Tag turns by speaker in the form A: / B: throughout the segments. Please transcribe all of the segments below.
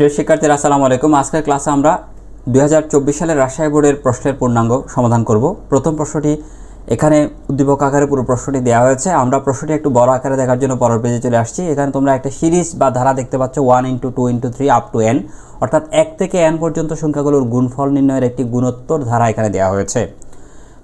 A: প্রিয় শিক্ষার্থীরা, আসসালামু আলাইকুম। আজকের ক্লাসে আমরা দুই হাজার চব্বিশ সালের রাজশাহী বোর্ডের প্রশ্নের পূর্ণাঙ্গ সমাধান করব। প্রথম প্রশ্নটি, এখানে উদ্দীপক আকারে পুরো প্রশ্নটি দেওয়া হয়েছে। আমরা প্রশ্নটি একটু বড় আকারে দেখার জন্য পরের পেজে চলে আসছি। এখানে তোমরা একটা সিরিজ বা ধারা দেখতে পাচ্ছ one into two into three up to N অর্থাৎ এক থেকে এন পর্যন্ত সংখ্যাগুলোর গুণফল নির্ণয়ের একটি গুণোত্তর ধারা এখানে দেওয়া হয়েছে।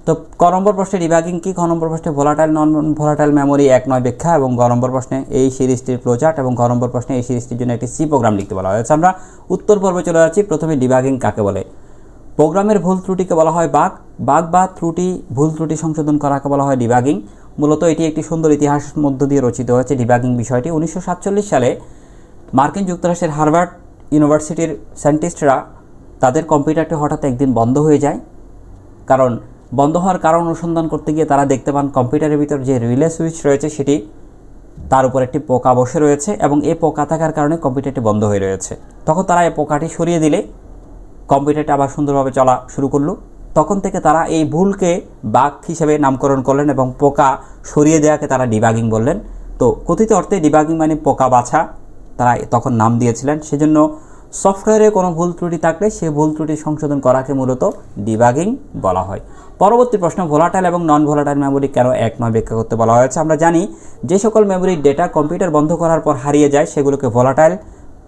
A: তো ক নম্বর প্রশ্নে রিভাগিং কি? খ নম্বর প্রশ্নে ভোলাটাইল নন ভোলাটাইল মেমোরি এক নয় ব্যাখ্যা এবং গ নম্বর প্রশ্নে এই সিরিজটির ফ্লোচার্ট এবং গ নম্বর প্রশ্নে এই সিরিজটির জন্য একটি সি প্রোগ্রাম লিখতে বলা হয়েছে। আমরা উত্তর পর্বে চলে যাচ্ছি। প্রথমে ডিবাগিং কাকে বলে? প্রোগ্রামের ভুল ত্রুটিকে বলা হয় বাগ বাগ বা ত্রুটি, ভুল ত্রুটি সংশোধন করাকে বলা হয় ডিবাগিং মূলত এটি একটি সুন্দর ইতিহাস মধ্য দিয়ে রচিত হয়েছে ডিবাগিং বিষয়টি। উনিশশো সাতচল্লিশ সালে মার্কিন যুক্তরাষ্ট্রের হার্ভার্ড ইউনিভার্সিটির সায়েন্টিস্টরা তাদের কম্পিউটারটি হঠাৎ একদিন বন্ধ হয়ে যায়। কারণ বন্ধ হওয়ার কারণ অনুসন্ধান করতে গিয়ে তারা দেখতে পান কম্পিউটারের ভিতর যে রিলে সুইচ রয়েছে সেটি তার উপর একটি পোকা বসে রয়েছে এবং এই পোকা থাকার কারণে কম্পিউটারটি বন্ধ হয়ে রয়েছে। তখন তারা এই পোকাটি সরিয়ে দিলে কম্পিউটারটা আবার সুন্দরভাবে চলা শুরু করল। তখন থেকে তারা এই ভুলকে বাগ হিসেবে নামকরণ করলেন এবং পোকা সরিয়ে দেওয়াকে তারা ডিবাগিং বললেন। তো কথিত অর্থে ডিবাগিং মানে পোকা বাছা। তারা তখন নাম দিয়েছিলেন। সেজন্য সফটওয়্যারে কোনো ভুল ত্রুটি থাকলে সে ভুল ত্রুটি সংশোধন করাকে মূলত ডিবাগিং বলা হয়। পরবর্তী প্রশ্ন ভোলাটাইল এবং নন ভোলাটাইল মেমোরি কেন এক নয় ব্যাখ্যা করতে বলা হয়েছে। আমরা জানি যে সকল মেমোরির ডেটা কম্পিউটার বন্ধ করার পর হারিয়ে যায়, সেগুলোকে ভোলাটাইল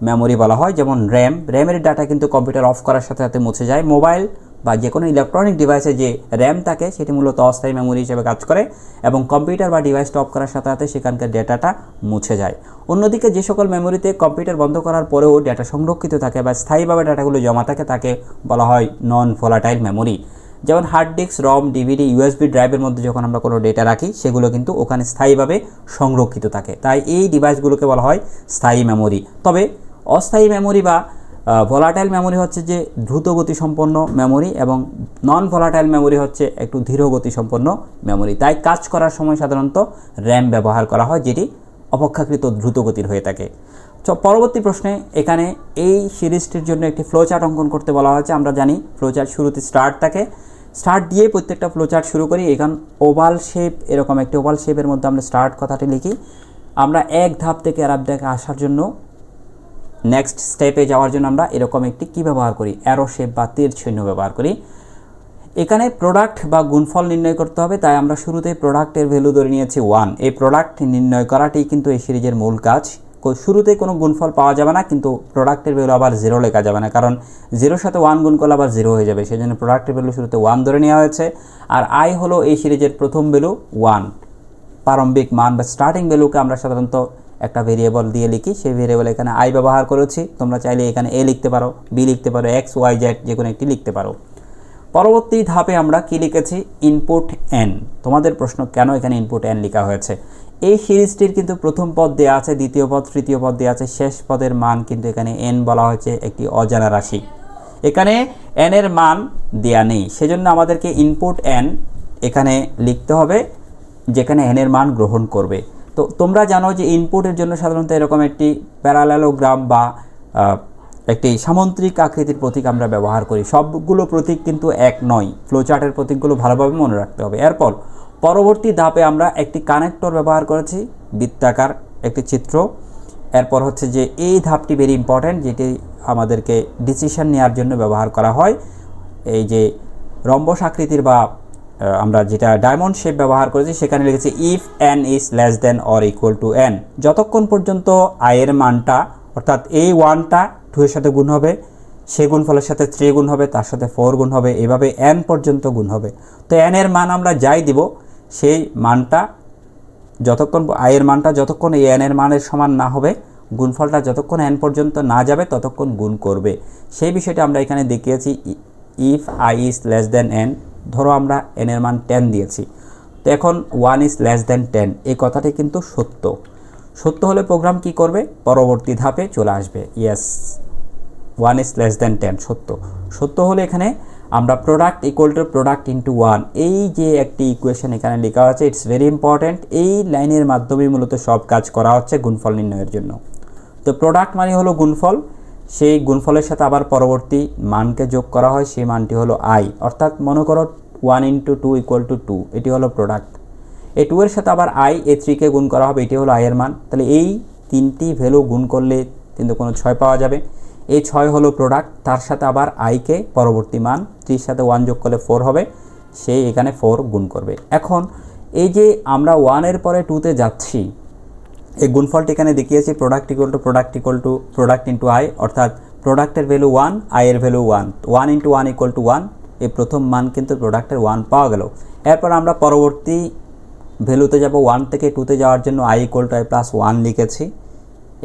A: মেমোরি বলা হয়, যেমন র্যাম র্যামের ডাটা কিন্তু কম্পিউটার অফ করার সাথে সাথে মুছে যায়। মোবাইল বা যে কোনো ইলেকট্রনিক ডিভাইসে যে র্যাম থাকে, সেটি মূলত অস্থায়ী মেমোরি হিসেবে কাজ করে এবং কম্পিউটার বা ডিভাইসটা অফ করার সাথে সাথে সেখানকার ডেটাটা মুছে যায়। অন্যদিকে যে সকল মেমোরিতে কম্পিউটার বন্ধ করার পরেও ডেটা সংরক্ষিত থাকে বা স্থায়ীভাবে ডাটাগুলো জমা থাকে, তাকে বলা হয় নন ভোলাটাইল মেমোরি যেমন hard disk ROM DVD USB ড্রাইভের মধ্যে যখন আমরা কোনো ডেটা রাখি, সেগুলো কিন্তু ওখানে স্থায়ীভাবে সংরক্ষিত থাকে। তাই এই ডিভাইসগুলোকে বলা হয় স্থায়ী মেমোরি তবে অস্থায়ী মেমোরি বা ভোলাটাইল মেমোরি হচ্ছে যে দ্রুত গতি সম্পন্ন মেমোরি এবং নন ভোলাটাইল মেমোরি হচ্ছে একটু ধীর গতি সম্পন্ন মেমোরি তাই কাজ করার সময় সাধারণত র্যাম ব্যবহার করা হয়, যেটি অপেক্ষাকৃত দ্রুত গতির হয়ে থাকে। তো পরবর্তী প্রশ্নে এখানে এই সিরিজটির জন্য একটি ফ্লোচার্ট অঙ্কন করতে বলা হয়েছে। আমরা জানি ফ্লোচার্ট শুরুতে স্টার্ট থাকে। স্টার্ট দিয়ে প্রত্যেকটা ফ্লোচার্ট শুরু করি। এখান ওভাল শেপ এরকম একটি ওভাল শেপের মধ্যে আমরা স্টার্ট কথাটি লিখি। আমরা এক ধাপ থেকে আর ধাপে আসার জন্য নেক্সট স্টেপে যাওয়ার জন্য আমরা এরকম একটি কী ব্যবহার করি? অ্যারো শেপ বা তীর চিহ্ন ব্যবহার করি। এখানে প্রোডাক্ট বা গুণফল নির্ণয় করতে হবে, তাই আমরা শুরুতেই প্রোডাক্টের ভ্যালু ধরে নিয়েছি ওয়ান এই প্রোডাক্ট নির্ণয় করাটি কিন্তু এই সিরিজের মূল কাজ। শুরুতে কোনো গুণফল পাওয়া যাবে না, কিন্তু প্রোডাক্টের ভ্যালু আবার জিরো লেখা যাবে না, কারণ জিরোর সাথে ওয়ান গুণ করলে আবার জিরো হয়ে যাবে। সেই জন্য প্রোডাক্টের ভ্যালু শুরুতে ওয়ান ধরে নেওয়া হয়েছে। আর আই হলো এই সিরিজের প্রথম ভ্যালু ওয়ান প্রারম্ভিক মান বা স্টার্টিং ভ্যালুকে আমরা সাধারণত একটা ভেরিয়েবল দিয়ে লিখি, সেই ভেরিয়েবল এখানে আই ব্যবহার করেছি। তোমরা চাইলে এখানে এ লিখতে পারো বি লিখতে পারো এক্স ওয়াই জেড যে কোনো একটি লিখতে পারো। পরবর্তী ধাপে আমরা কি লিখেছি? ইনপুট এন তোমাদের প্রশ্ন, কেন এখানে ইনপুট এন লেখা হয়েছে? এই সিরিজটির কিন্তু প্রথম পদ দেওয়া আছে, দ্বিতীয় পদ, তৃতীয় পদ দেওয়া আছে, শেষ পদের মান কিন্তু এখানে এন বলা হয়েছে একটি অজানা রাশি। এখানে এন এর মান দেয়া নেই, সেজন্য আমাদেরকে ইনপুট এন এখানে লিখতে হবে, যেখানে এন এর মান গ্রহণ করবে। তো তোমরা জানো যে ইনপুটের জন্য সাধারণত এরকম একটি প্যারালেলোগ্রাম বা একটি সামন্ত্রিক আকৃতির প্রতীক আমরা ব্যবহার করি। সবগুলো প্রতীক কিন্তু এক নয়। ফ্লোচার্টের প্রতীকগুলো ভালোভাবে মনে রাখতে হবে। এরপর, পরবর্তী ধাপে আমরা একটি কানেক্টর ব্যবহার করেছি, বৃত্তাকার একটি চিত্র। এরপর হচ্ছে যে এই ধাপটি ভেরি ইম্পর্ট্যান্ট যেটি আমাদেরকে ডিসিশন নেওয়ার জন্য ব্যবহার করা হয়। এই যে রম্বস আকৃতির বা আমরা যেটা ডায়মন্ড শেপ ব্যবহার করেছি, সেখানে লিখেছি if N is less than or equal to N যতক্ষণ পর্যন্ত আয়ের মানটা, অর্থাৎ এই ওয়ানটা টু এর সাথে গুণ হবে, সে গুণফলের সাথে থ্রি গুণ হবে, তার সাথে ফোর গুণ হবে, এভাবে এন পর্যন্ত গুণ হবে। তো এন এর মান আমরা যাই দিব, সেই মানটা যতক্ষণ আয়ের মানটা যতক্ষণ এই এন এর মানের সমান না হবে, গুণফলটা যতক্ষণ এন পর্যন্ত না যাবে, ততক্ষণ গুণ করবে। সেই বিষয়টা আমরা এখানে দেখিয়েছি if I is less than N ধরো আমরা এন এর মান টেন দিয়েছি। তো এখন one is less than ten এই কথাটি কিন্তু সত্য। সত্য হলে প্রোগ্রাম কি করবে? পরবর্তী ধাপে চলে আসবে। Yes one is less than ten সত্য। সত্য হলে এখানে আমরা product equal to product into one এই যে একটি ইকুয়েশন এখানে লেখা আছে ইটস ভেরি ইম্পর্ট্যান্ট এই লাইনের মাধ্যমে মূলত সব কাজ করা হচ্ছে গুণফল নির্ণয়ের জন্য। তো প্রোডাক্ট মানে হলো গুণফল সেই গুণফলের সাথে আবার পরবর্তী মানকে যোগ করা হয়, সেই মানটি হলো আই অর্থাৎ মনে করো one into two equal to two এটি হলো প্রোডাক্ট এই টু এর সাথে আবার আই এ থ্রিকে গুণ করা হবে, এটি হলো আয়ের মান। তাহলে এই তিনটি ভ্যালু গুণ করলে কিন্তু কোনো ছয় পাওয়া যাবে। এই ছয় হলো প্রোডাক্ট তার সাথে আবার আইকে পরবর্তী মান থ্রির সাথে ওয়ান যোগ করলে ফোর হবে সেই এখানে ফোর গুণ করবে। এখন এই যে আমরা ওয়ানের পরে টুতে যাচ্ছি এই গুণফলটি এখানে দেখিয়েছি product equal to product equal to product into I অর্থাৎ প্রোডাক্টের ভ্যালু ওয়ান আয়ের value one one into one equal to one এই প্রথম মান কিন্তু প্রোডাক্টের ওয়ান পাওয়া গেল। এরপর আমরা পরবর্তী ভ্যালুতে যাব ওয়ান থেকে টুতে যাওয়ার জন্য I equal to I plus one লিখেছি।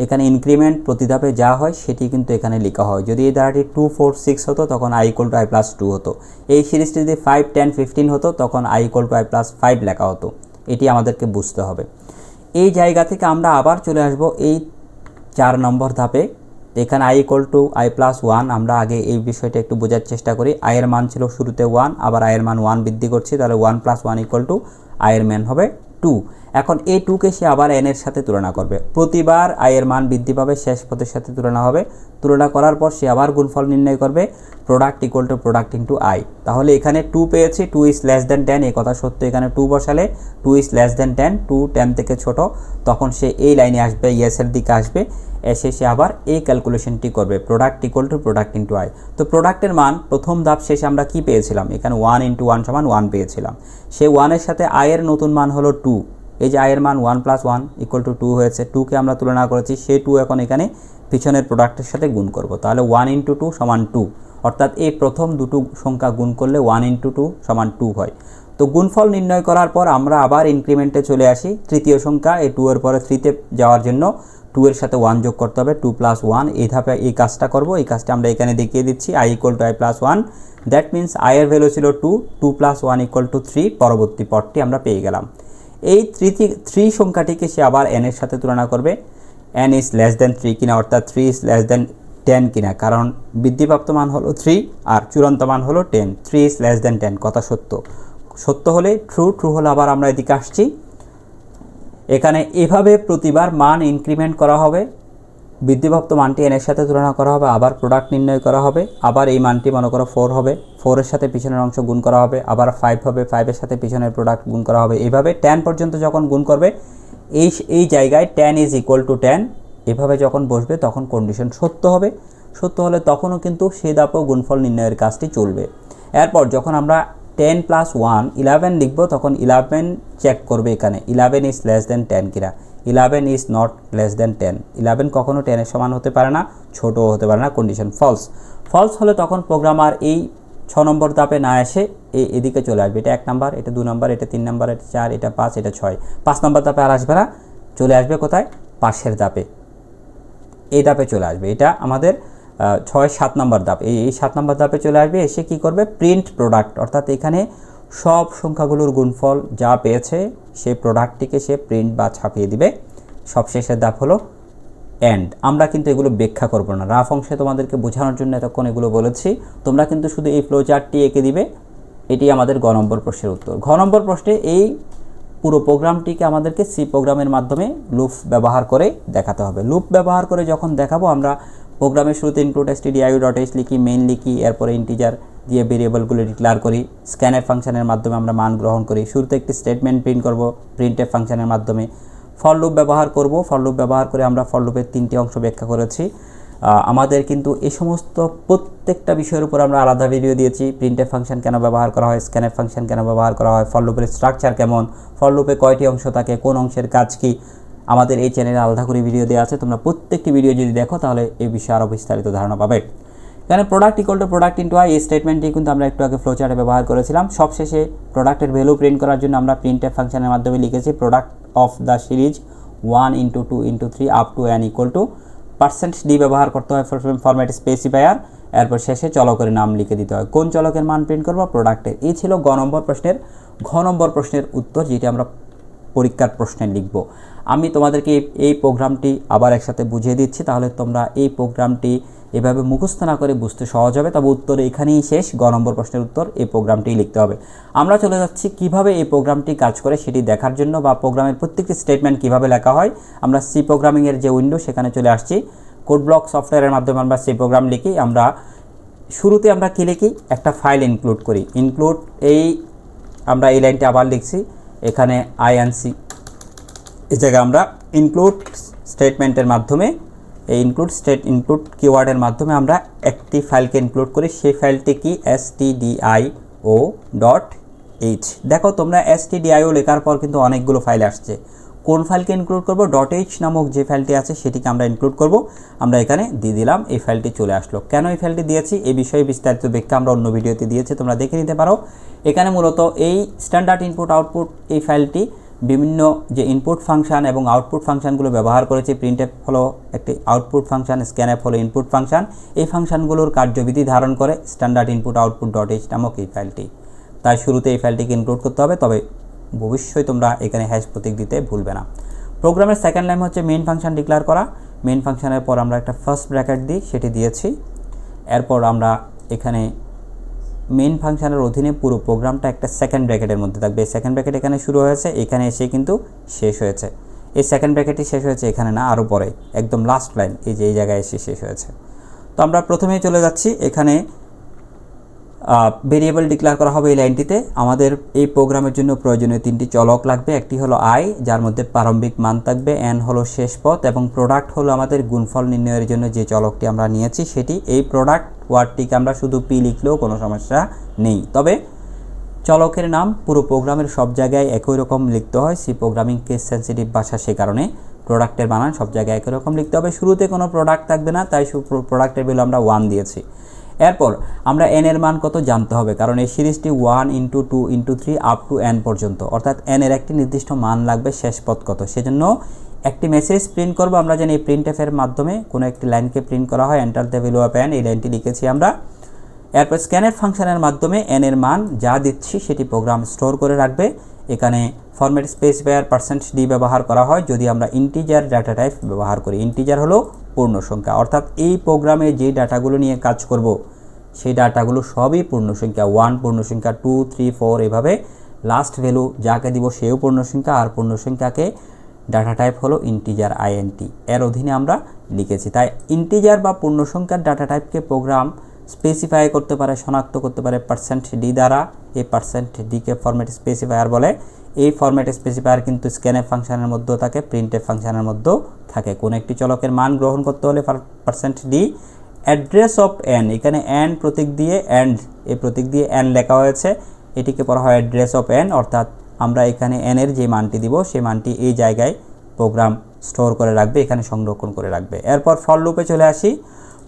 A: এখানে ইনক্রিমেন্ট প্রতি ধাপে যা হয়, সেটি কিন্তু এখানে লেখা হয়। যদি এই ধারাটি টু ফোর সিক্স হতো, তখন I equal to I plus two হতো। এই সিরিজটি যদি ফাইভ টেন ফিফটিন হতো, তখন I equal to I plus five লেখা হতো। এটি আমাদেরকে বুঝতে হবে। এই জায়গা থেকে আমরা আবার চলে আসব এই চার নম্বর ধাপে। এখানে I equal to I plus one আমরা আগে এই বিষয়টা একটু বোঝার চেষ্টা করি। আয়ের মান ছিল শুরুতে ওয়ান আবার আয়ের মান ওয়ান বৃদ্ধি করছি, তাহলে one plus one equal to আয়ের মান হবে টু এখন এ টুকে সে আবার এন এর সাথে তুলনা করবে। প্রতিবার আয়ের মান বৃদ্ধি পাবে, শেষ পদের সাথে তুলনা হবে। তুলনা করার পর সে আবার গুণফল নির্ণয় করবে product equal to product into I তাহলে এখানে টু পেয়েছি two is less than ten এই কথা সত্য, এখানে টু বসালে two is less than ten two ten থেকে ছোট। তখন সে এই লাইনে আসবে ইয়েসের দিকে আসবে, এসে সে আবার এই ক্যালকুলেশনটি করবে product equal to product into I তো প্রোডাক্টের মান, প্রথম ধাপ শেষে আমরা কি পেয়েছিলাম? এখানে ওয়ান ইন্টু ওয়ান সমান ওয়ান পেয়েছিলাম। সেই ওয়ানের সাথে আয়ের নতুন মান হলো টু এই যে আয়ের মান one plus one equal to two হয়েছে টুকে আমরা তুলনা করেছি, সেই টু এখন এখানে পিছনের প্রোডাক্টের সাথে গুণ করব। তাহলে ওয়ান ইন্টু টু সমান টু অর্থাৎ এই প্রথম দুটো সংখ্যা গুণ করলে ওয়ান ইন্টু টু সমান টু হয়। তো গুণফল নির্ণয় করার পর আমরা আবার ইনক্রিমেন্টে চলে আসি। তৃতীয় সংখ্যা, এই টু এর পরে থ্রিতে যাওয়ার জন্য টু এর সাথে ওয়ান যোগ করতে হবে টু প্লাস ওয়ান এই ধাপে এই কাজটা করব, এই কাজটা আমরা এখানে দেখিয়ে দিচ্ছি I equal to I plus one that means আয়ের ভ্যালু ছিল two two plus one equal to three পরবর্তী পদটি আমরা পেয়ে গেলাম। এই থ্রি থ্রি সংখ্যাটিকে সে আবার এন এর সাথে তুলনা করবে। N is less than three কিনা, অর্থাৎ three is less than ten কিনা, কারণ বৃদ্ধিপ্রাপ্ত মান হলো থ্রি আর চূড়ান্ত মান হলো ten three is less than ten কথা সত্য। সত্য হলে ট্রু ট্রু হলে আবার আমরা এদিকে আসছি। এখানে এভাবে প্রতিবার মান ইনক্রিমেন্ট করা হবে। বৃদ্ধিপ্রাপ্ত মানটি এনের সাথে তুলনা করা হবে, আবার প্রোডাক্ট নির্ণয় করা হবে, আবার এই মানটি মনে করো ফোর হবে ফোরের সাথে পিছনের অংশ গুণ করা হবে, আবার ফাইভ হবে ফাইভের সাথে পিছনের প্রোডাক্ট গুণ করা হবে। এইভাবে টেন পর্যন্ত যখন গুণ করবে, এই এই জায়গায় ten is equal to ten এভাবে যখন বসবে তখন কন্ডিশন সত্য হবে। সত্য হলে তখনও কিন্তু সে দাপেও গুণফল নির্ণয়ের কাজটি চলবে। এরপর যখন আমরা টেন প্লাস ওয়ান ইলেভেন লিখব, তখন ইলেভেন চেক করবে এখানে eleven is less than ten কিনা eleven is not less than ten eleven কখনও টেনের সমান হতে পারে না, ছোটও হতে পারে না কন্ডিশন ফলস ফলস হলে তখন প্রোগ্রামার এই ছ নম্বর ধাপে না এসে এই এদিকে চলে আসবে। এটা এক নাম্বার, এটা দু নম্বর, এটা তিন নম্বর, এটা চার, এটা পাঁচ, এটা ছয়। পাঁচ নম্বর ধাপে আর আসবে না, চলে আসবে কোথায়? পাশের ধাপে। এই ধাপে চলে আসবে। এটা আমাদের ছয় সাত নম্বর এই এই সাত নম্বর ধাপে চলে আসবে, এসে কি করবে? প্রিন্ট প্রোডাক্ট অর্থাৎ এখানে সব সংখ্যাগুলোর গুণফল যা পেয়েছে সেই প্রোডাক্টটিকে সে প্রিন্ট বা ছাপিয়ে দিবে। সবশেষের ধাপ হলো অ্যান্ড আমরা কিন্তু এগুলো ব্যাখ্যা করব না। রাফ অংশে তোমাদেরকে বোঝানোর জন্য এতক্ষণ এগুলো বলেছি। তোমরা কিন্তু শুধু এই ফ্লো চার্টটি এঁকে দিবে। এটি আমাদের গ নম্বর প্রশ্নের উত্তর। ঘ নম্বর প্রশ্নে এই পুরো প্রোগ্রামটিকে আমাদেরকে সি প্রোগ্রামের মাধ্যমে লুপ ব্যবহার করে দেখাতে হবে। লুপ ব্যবহার করে যখন দেখাবো আমরা প্রোগ্রামের শুরুতে ইনক্লুড এস টিডিআইউ ডট এস লিখি মেইন লিখি, এরপরে ইন্টিজার দিয়ে ভেরিয়েবলগুলো ডিক্লেয়ার করি। স্ক্যানের ফাংশনের মাধ্যমে আমরা মান গ্রহণ করি। শুরুতে একটি স্টেটমেন্ট প্রিন্ট করব প্রিন্টের ফাংশনের মাধ্যমে। ফর লুপ ব্যবহার করব। ফর লুপ ব্যবহার করে আমরা ফর লুপের তিনটি অংশ ব্যাখ্যা করেছি। আমাদের কিন্তু এই সমস্ত প্রত্যেকটা বিষয়ের উপর আমরা আলাদা ভিডিও দিয়েছি। প্রিন্টের ফাংশন কেন ব্যবহার করা হয়? স্ক্যানের ফাংশন কেন ব্যবহার করা হয়? ফর লুপের স্ট্রাকচার কেমন? ফর লুপে কয়টি অংশ থাকে? কোন অংশের কাজ কি? আমাদের এই চ্যানেলে আলাদা করে ভিডিও দেওয়া আছে। তোমরা প্রত্যেকটি ভিডিও যদি দেখো, তাহলে এই বিষয়ে আরও বিস্তারিত ধারণা পাবে। এখানে product equal to product into I এই স্টেটমেন্টটি কিন্তু আমরা একটু আগে ফ্লোচার্টে ব্যবহার করেছিলাম। সবশেষে প্রোডাক্টের ভ্যালু প্রিন্ট করার জন্য আমরা প্রিন্টের ফাংশনের মাধ্যমে লিখেছি product of the series one into two into three up to N equal to percent D ব্যবহার করতে হয় ফরম্যাট স্পেসিফায়ার এরপর শেষে চলকের নাম লিখে দিতে হয়। কোন চলকের মান প্রিন্ট করব? প্রোডাক্টের এই ছিল গ নম্বর প্রশ্নের, ঘ নম্বর প্রশ্নের উত্তর, যেটি আমরা পরীক্ষার প্রশ্নে লিখব। আমি তোমাদেরকে এই- প্রোগ্রামটি আবার একসাথে বুঝিয়ে দিচ্ছি, তাহলে তোমরা এই প্রোগ্রামটি এভাবে মুখস্থ না করে বুঝতে সহজ হবে। তবে উত্তর এখানেই শেষ, গ নম্বর প্রশ্নের উত্তর এই প্রোগ্রামটি লিখতে হবে। আমরা চলে যাচ্ছি কীভাবে এই প্রোগ্রামটি কাজ করে সেটি দেখার জন্য বা প্রোগ্রামের প্রত্যেকটি স্টেটমেন্ট কীভাবে লেখা হয়। আমরা সি প্রোগ্রামিংয়ের যে উইন্ডো সেখানে চলে আসছি। কোড ব্লক সফটওয়্যারের মাধ্যমে আমরা সি প্রোগ্রাম লিখি। আমরা শুরুতে আমরা কী লিখি? একটা ফাইল ইনক্লুড করি। ইনক্লুড এই, আমরা এই লাইনটা আবার লিখছি। এখানে আইএনসি এই জায়গায় আমরা ইনক্লুড স্টেটমেন্টের মাধ্যমে, এই ইনক্লুড স্টেট ইনক্লুড কিওয়ার্ডের মাধ্যমে আমরা একটি ফাইলকে ইনক্লুড করি। সেই ফাইলটি কি? S T D I O dot H দেখো, তোমরা এস টি ডিআইও লেখার পর কিন্তু অনেকগুলো ফাইল আসছে। কোন ফাইলকে ইনক্লুড করব? ডট এইচ নামক যে ফাইলটি আছে সেটিকে আমরা ইনক্লুড করব। আমরা এখানে দিয়ে দিলাম, এই ফাইলটি চলে আসলো। কেন এই ফাইলটি দিয়েছি? এই বিষয়ে বিস্তারিত ব্যাখ্যা আমরা অন্য ভিডিওতে দিয়েছি, তোমরা দেখে নিতে পারো। এখানে মূলত এই স্ট্যান্ডার্ড ইনপুট আউটপুট এই ফাইলটি বিভিন্ন যে ইনপুট ফাংশন এবং আউটপুট ফাংশনগুলো ব্যবহার করেছে প্রিন্ট অ্যাপ হলো একটি আউটপুট ফাংশন স্ক্যান অ্যাপ হলো ইনপুট ফাংশন এই ফাংশনগুলোর কার্যবিধি ধারণ করে standard input output dot H নামক এই ফাইলটি। তাই শুরুতে এই ফাইলটিকে ইনক্লুড করতে হবে, তবে অবশ্যই তোমরা এখানে হ্যাশ প্রতীক দিতে ভুলবে না। প্রোগ্রামের সেকেন্ড লাইন হচ্ছে মেইন ফাংশন ডিক্লেয়ার করা। মেইন ফাংশনের পর আমরা একটা ফার্স্ট ব্র্যাকেট দিই, সেটি দিয়েছি। এরপর আমরা এখানে মেইন ফাংশনের অধীনে পুরো প্রোগ্রামটা একটা সেকেন্ড ব্র্যাকেটের মধ্যে থাকবে। সেকেন্ড ব্র্যাকেট এখানে শুরু হয়েছে, এখানে এসে কিন্তু শেষ হয়েছে। এই সেকেন্ড ব্র্যাকেটটি শেষ হয়েছে, এখানে না আরও পরে, একদম লাস্ট লাইন এই যে এই জায়গায় এসে শেষ হয়েছে। তো আমরা প্রথমেই চলে যাচ্ছি, এখানে ভেরিয়েবল ডিক্লেয়ার করা হবে এই লাইনটিতে আমাদের এই প্রোগ্রামের জন্য প্রয়োজনীয় তিনটি চলক লাগবে। একটি হলো আই যার মধ্যে প্রারম্ভিক মান থাকবে। এন হলো শেষ পথ এবং প্রোডাক্ট হলো আমাদের গুণফল নির্ণয়ের জন্য যে চলকটি আমরা নিয়েছি সেটি। এই প্রোডাক্ট ওয়ার্ডটিকে আমরা শুধু পি লিখলেও কোনো সমস্যা নেই। তবে চলকের নাম পুরো প্রোগ্রামের সব জায়গায় একই রকম লিখতে হয়। সি প্রোগ্রামিং কেস সেন্সিটিভ ভাষা সে কারণে প্রোডাক্টের বানান সব জায়গায় একই রকম লিখতে হবে। শুরুতে কোনো প্রোডাক্ট থাকবে না, তাই প্রোডাক্টের ভ্যালু আমরা ওয়ান দিয়েছি। এরপর আমরা এন এর মান কত জানতে হবে? কারণ এই সিরিজটি one into two into three up to N পর্যন্ত। অর্থাৎ এন এর একটি নির্দিষ্ট মান লাগবে শেষ পথ কত। সেজন্য একটি মেসেজ প্রিন্ট করব। আমরা জানি এই প্রিন্ট এফের মাধ্যমে কোনো একটি লাইনকে প্রিন্ট করা হয়। Enter the value of N এই লাইনটি লিখেছি আমরা। এরপর স্ক্যানের ফাংশনের মাধ্যমে এন এর মান যা দিচ্ছি সেটি প্রোগ্রাম স্টোর করে রাখবে। এখানে ফরম্যাট স্পেসিফায়ার পার্সেন্ট ডি ব্যবহার করা হয়। যদি আমরা ইন্টিজার ডাটা টাইপ ব্যবহার করি ইন্টিজার হলো পূর্ণ সংখ্যা। অর্থাৎ এই প্রোগ্রামে যে ডাটাগুলো নিয়ে কাজ করব, সেই ডাটাগুলো সবই পূর্ণ সংখ্যা। ওয়ান পূর্ণ সংখ্যা, টু, থ্রি, ফোর এভাবে লাস্ট ভ্যালু যাকে দিব সেও পূর্ণ সংখ্যা, আর পূর্ণ সংখ্যাকে ডাটা টাইপ হলো ইন্টিজার আইএনটি এর অধীনে আমরা লিখেছি। তাই ইন্টিজার বা পূর্ণ সংখ্যার ডাটা টাইপকে প্রোগ্রাম স্পেসিফাই করতে পারে, শনাক্ত করতে পারে পার্সেন্ট ডি দ্বারা, এই পার্সেন্ট ডিকে ফরম্যাট স্পেসিফায়ার বলে। এই ফরম্যাট স্পেসিফায়ার কিন্তু স্ক্যানের ফাংশনের মধ্যেও থাকে প্রিন্টের ফাংশনের মধ্যেও থাকে। কোনো একটি চলকের মান গ্রহণ করতে হলে percent D address of N এখানে এন প্রতীক দিয়ে অ্যান্ড এই প্রতীক দিয়ে এন লেখা হয়েছে। এটিকে পড়া হয় অ্যাড্রেস অফ এন অর্থাৎ আমরা এখানে এন এর যে মানটি দিব সেই মানটি এই জায়গায় প্রোগ্রাম স্টোর করে রাখবে, এখানে সংরক্ষণ করে রাখবে। এরপর ফল লুপে চলে আসি।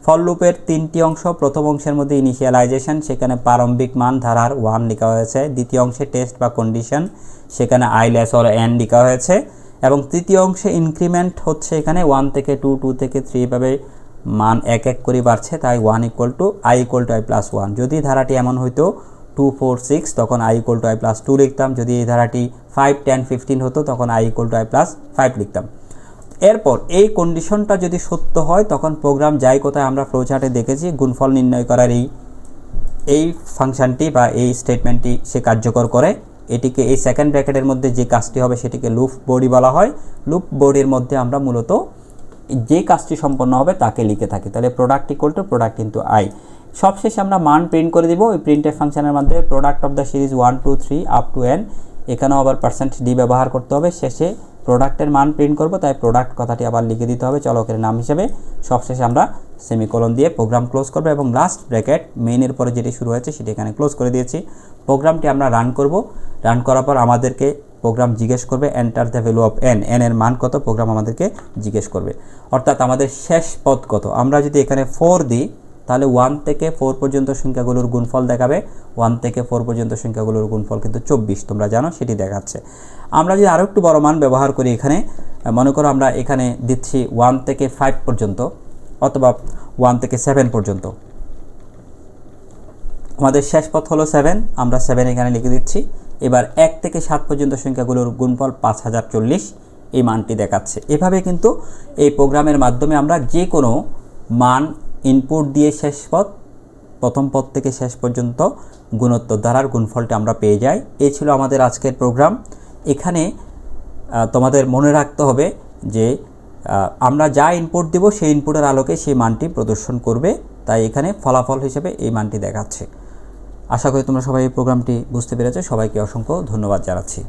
A: ফল লুপের তিনটি অংশ প্রথম অংশের মধ্যে ইনিশিয়ালাইজেশন সেখানে প্রারম্ভিক মান ধারার ওয়ান লেখা হয়েছে। দ্বিতীয় অংশে টেস্ট বা কন্ডিশন সেখানে আই লেস অর এন লেখা হয়েছে। এবং তৃতীয় অংশে ইনক্রিমেন্ট হচ্ছে এখানে ওয়ান থেকে টু টু থেকে থ্রি এভাবে মান এক এক করে বাড়ছে, তাই one equal to I equal to I plus one যদি ধারাটি এমন হইতো টু ফোর সিক্স তখন I equal to I plus two লিখতাম। যদি এই ধারাটি ফাইভ টেন ফিফটিন হতো, তখন I equal to I plus five লিখতাম। এরপর এই কন্ডিশনটা যদি সত্য হয়, তখন প্রোগ্রাম যাই কোথায়? আমরা ফ্লোচার্টে দেখেছি, গুণফল নির্ণয় করার এই এই ফাংশনটি বা এই স্টেটমেন্টটি সে কার্যকর করে। এটিকে এই সেকেন্ড ব্র্যাকেটের মধ্যে যে কাজটি হবে, সেটিকে লুপ বডি বলা হয়। লুপ বডির মধ্যে আমরা মূলত যে কাজটি সম্পন্ন হবে, তাকে লিখে থাকি। তাহলে product equal to product into I সবশেষে আমরা মান প্রিন্ট করে দিব। ওই প্রিন্টের ফাংশনের মাধ্যমে product of the series one two three up to N এখানেও আবার পার্সেন্ট ডি ব্যবহার করতে হবে। শেষে প্রোডাক্টের মান প্রিন্ট করব, তাই প্রোডাক্ট কথাটি আবার লিখে দিতে হবে। চলকের নাম হিসেবে সবশেষে আমরা সেমিকোলন দিয়ে প্রোগ্রাম ক্লোজ করব এবং লাস্ট ব্র্যাকেট মেইনের পরে যেটি শুরু হয়েছে সেটি এখানে ক্লোজ করে দিয়েছি। প্রোগ্রামটি আমরা রান করব। রান করার পর আমাদেরকে প্রোগ্রাম জিজ্ঞেস করবে enter the value of N N এর মান কত? প্রোগ্রাম আমাদেরকে জিজ্ঞেস করবে। অর্থাৎ আমাদের শেষ পদ কত? আমরা যদি এখানে ফোর দিই তাহলে ওয়ান থেকে ফোর পর্যন্ত সংখ্যাগুলোর গুণফল দেখাবে। ওয়ান থেকে ফোর পর্যন্ত সংখ্যাগুলোর গুণফল কিন্তু চব্বিশ, তোমরা জানো, সেটি দেখাচ্ছে। আমরা যদি আরও একটু বড় মান ব্যবহার করি এখানে, মনে করো আমরা এখানে দিচ্ছি ওয়ান থেকে ফাইভ পর্যন্ত অথবা ওয়ান থেকে সেভেন পর্যন্ত। আমাদের শেষ পথ হলো সেভেন আমরা সেভেন এখানে লিখে দিচ্ছি। এবার এক থেকে সাত পর্যন্ত সংখ্যাগুলোর গুণফল পাঁচ হাজার চল্লিশ, এই মানটি দেখাচ্ছে। এভাবে কিন্তু এই প্রোগ্রামের মাধ্যমে আমরা যে কোনো মান ইনপুট দিয়ে শেষ পথ প্রথম পদ থেকে শেষ পর্যন্ত গুণোত্তর ধারার গুণফলটা আমরা পেয়ে যাই। এই ছিল আমাদের আজকের প্রোগ্রাম। এখানে তোমাদের মনে রাখতে হবে যে আমরা যা ইনপুট দেব সেই ইনপুটের আলোকে সেই মানটি প্রদর্শন করবে। তাই এখানে ফলাফল হিসেবে এই মানটি দেখাচ্ছে। আশা করি তোমরা সবাই এই প্রোগ্রামটি বুঝতে পেরেছ। সবাইকে অসংখ্য ধন্যবাদ জানাচ্ছি।